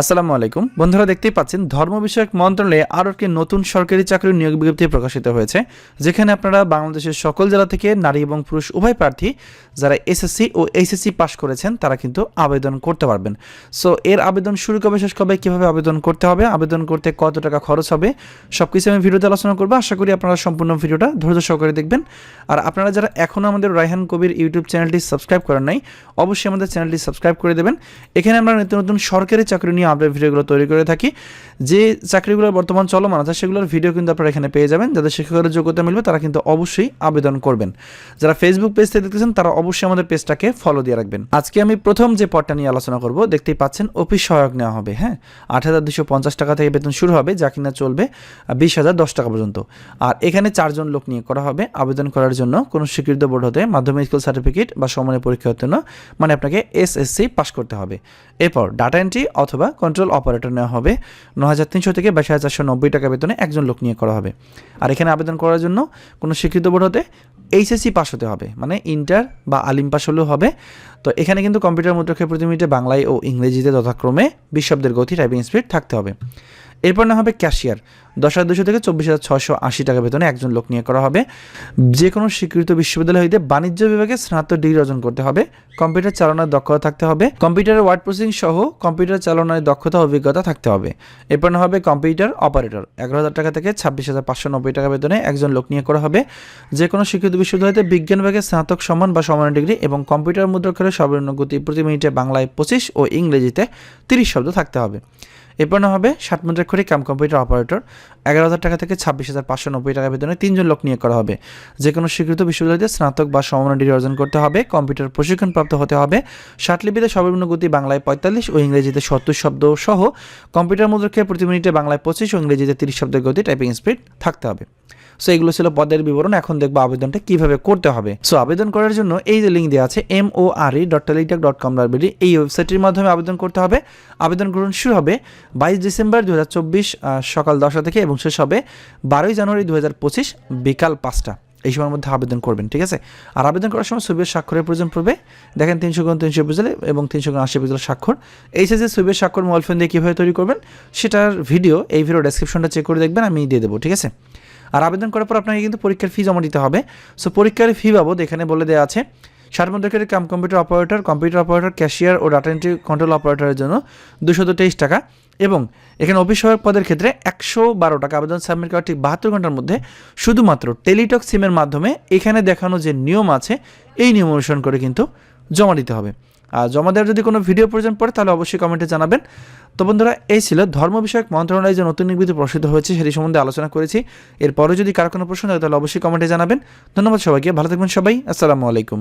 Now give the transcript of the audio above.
আসসালামু আলাইকুম। বন্ধুরা দেখতেই পাচ্ছেন, ধর্ম বিষয়ক মন্ত্রণালয়ে আরও একটি নতুন সরকারি চাকরির নিয়োগ বিজ্ঞপ্তি প্রকাশিত হয়েছে, যেখানে আপনারা বাংলাদেশের সকল জেলা থেকে নারী এবং পুরুষ উভয় প্রার্থী যারা এসএসসি ও এইচএসসি পাশ করেছেন, তারা কিন্তু আবেদন করতে পারবেন। সো এর আবেদন শুরু কবে, শেষ কবে, কীভাবে আবেদন করতে হবে, আবেদন করতে কত টাকা খরচ হবে সব কিছু আমি ভিডিওতে আলোচনা করব। আশা করি আপনারা সম্পূর্ণ ভিডিওটা ধৈর্য সহকারে দেখবেন। আর আপনারা যারা এখনও আমাদের রায়হান কবির ইউটিউব চ্যানেলটি সাবস্ক্রাইব করেন নাই, অবশ্যই আমাদের চ্যানেলটি সাবস্ক্রাইব করে দেবেন। এখানে আমরা নতুন নতুন সরকারি চাকরি নিয়ে আপডেট ভিডিওগুলো তৈরি করে থাকি। যে চাকরিগুলো বর্তমান চলমান আছে, সেগুলোর ভিডিও কিন্তু আপনারা এখানে পেয়ে যাবেন। যাদের শিক্ষকের যোগ্যতা মিলবে, তারা কিন্তু অবশ্যই আবেদন করবেন। যারা ফেসবুক পেজ থেকে দেখতেছেন, তারা অবশ্যই আমাদের পেজটাকে ফলো দিয়ে রাখবেন। আজকে আমি প্রথম যে পদটা নিয়ে আলোচনা করব, দেখতেই পাচ্ছেন অফিস সহায়ক নেওয়া হবে হ্যাঁ? আট হাজার দুশো পঞ্চাশ টাকা থেকে বেতন শুরু হবে, যা কিনা চলবে বিশ হাজার দশ টাকা পর্যন্ত। আর এখানে চারজন লোক নিয়ে করা হবে। আবেদন করার জন্য কোনো স্বীকৃত বোর্ড হতে মাধ্যমিক স্কুল সার্টিফিকেট বা সমানের পরীক্ষা না মানে আপনাকে এসএসসি পাস করতে হবে। এরপর ডাটা এন্ট্রি অথবা কন্ট্রোল অপারেটর নেওয়া হবে। ন হাজার তিনশো থেকে বাইশ হাজার চারশো নব্বই টাকা বেতনে একজন লোক নিয়ে করা হবে। আর এখানে আবেদন করার জন্য কোনো স্বীকৃত বোর্ড হতে এইচএসসি পাস হতে হবে মানে ইন্টার বা আলিম পাস হলেও হবে। তো এখানে কিন্তু কম্পিউটার মুদ্রাক্ষের প্রতি মিনিটে বাংলায় ও ইংরেজিতে যথাক্রমে বিশ শব্দের গতি টাইপিং স্পিড থাকতে হবে। এরপর না হবে ক্যাশিয়ার। দশ হাজার দুশো থেকে চব্বিশ হাজার ছশো আশি টাকা বেতনে একজন লোক নিয়ে করা হবে। যে কোনো স্বীকৃত বিশ্ববিদ্যালয় হইতে বাণিজ্য বিভাগে স্নাতক ডিগ্রি অর্জন করতে হবে। কম্পিউটার চালানোর দক্ষতা থাকতে হবে। কম্পিউটারের ওয়ার্ড প্রসেসিং সহ কম্পিউটার চালানোর দক্ষতা অভিজ্ঞতা থাকতে হবে। এরপর না হবে কম্পিউটার অপারেটর। এগারো হাজার টাকা থেকে ছাব্বিশ হাজার পাঁচশো নব্বই টাকা বেতনে একজন লোক নিয়ে করা হবে। যে কোনো স্বীকৃত বিশ্ববিদ্যালয়তে বিজ্ঞান বিভাগে স্নাতক সমান বা সমান ডিগ্রি এবং কম্পিউটার মুদ্রাক্ষরের সর্বনিম্ন গতি প্রতি মিনিটে বাংলায় পঁচিশ ও ইংরেজিতে তিরিশ শব্দ থাকতে হবে। এরপর হবে ষাট খড়ি কাম কম্পিউটার অপারেটর। এগারো হাজার টাকা থেকে ছাব্বিশ হাজার পাঁচশো নব্বই টাকা বেতনে তিনজন লোক নিয়োগ করা হবে। যে কোনো স্বীকৃত বিশ্ববিদ্যালয়তে স্নাতক বা সমান ডিগ্রি অর্জন করতে হবে। কম্পিউটার প্রশিক্ষণপ্রাপ্ত হতে হবে। ষাটলিপিতে সর্বনিম্ন গতি বাংলায় পঁয়তাল্লিশ ও ইংরেজিতে সত্তর শব্দ সহ কম্পিউটার মুদ্রাক্ষে প্রতি মিনিটে বাংলায় পঁচিশ ও ইংরেজিতে তিরিশ শব্দের গতি টাইপিং স্পিড থাকতে হবে। সো এগুলো ছিল পদের বিবরণ। এখন দেখব আবেদনটা কীভাবে করতে হবে। সো আবেদন করার জন্য এই যে লিঙ্ক দেওয়া আছে M O R E dot teletech dot com library এই ওয়েবসাইটের মাধ্যমে আবেদন করতে হবে। আবেদন গ্রহণ শুরু হবে বাইশ ডিসেম্বর দুই হাজার চব্বিশ সকাল দশটা থেকে এবং শেষ হবে বারোই জানুয়ারি দু হাজার পঁচিশ বিকাল পাঁচটা। এই সময়ের মধ্যে আবেদন করবেন, ঠিক আছে? আর আবেদন করার সময় ছবির স্বাক্ষরের প্রয়োজন পড়বে। দেখেন তিনশো গুণ তিনশো পিজেলে এবং তিনশো গুণ আশি পিজেল স্বাক্ষর। এই সাইজে ছবির স্বাক্ষর মোবাইল ফোন দিয়ে কীভাবে তৈরি করবেন, সেটার ভিডিও এই ভিডিও ডেসক্রিপশনটা চেক করে দেখবেন, আমি দিয়ে দেবো, ঠিক আছে? আর আবেদন করার পর আপনাকে কিন্তু পরীক্ষার ফি জমা দিতে হবে। সো পরীক্ষার ফি বাবদ এখানে বলে দেওয়া আছে সার্বন্ধকের cum computer operator computer operator cashier ও ডাটা এন্ট্রি কন্ট্রোল অপারেটরের জন্য দুশো তেইশ টাকা এবং এখানে অফিস সহায়ক পদের ক্ষেত্রে একশো বারো টাকা আবেদন সাবমিট করার ঠিক বাহাত্তর ঘণ্টার মধ্যে শুধুমাত্র টেলিটক সিমের মাধ্যমে এখানে দেখানো যে নিয়ম আছে, এই নিয়ম অনুসরণ করে কিন্তু জমা দিতে হবে। জমা দেওয়ার যদি কোনো ভিডিও প্রয়োজন পড়ে, তাহলে অবশ্যই কমেন্টে জানাবেন। তো বন্ধুরা, এই ছিল ধর্ম বিষয়ক মন্ত্রণালয় যে নতুন নির্বিধি প্রসিদ্ধ হয়েছে, সেটি সম্বন্ধে আলোচনা করেছি। এরপরে যদি কারও কোনো প্রশ্ন থাকে, তাহলে অবশ্যই কমেন্টে জানাবেন। ধন্যবাদ সবাইকে, ভালো থাকবেন সবাই, আসসালামু আলাইকুম।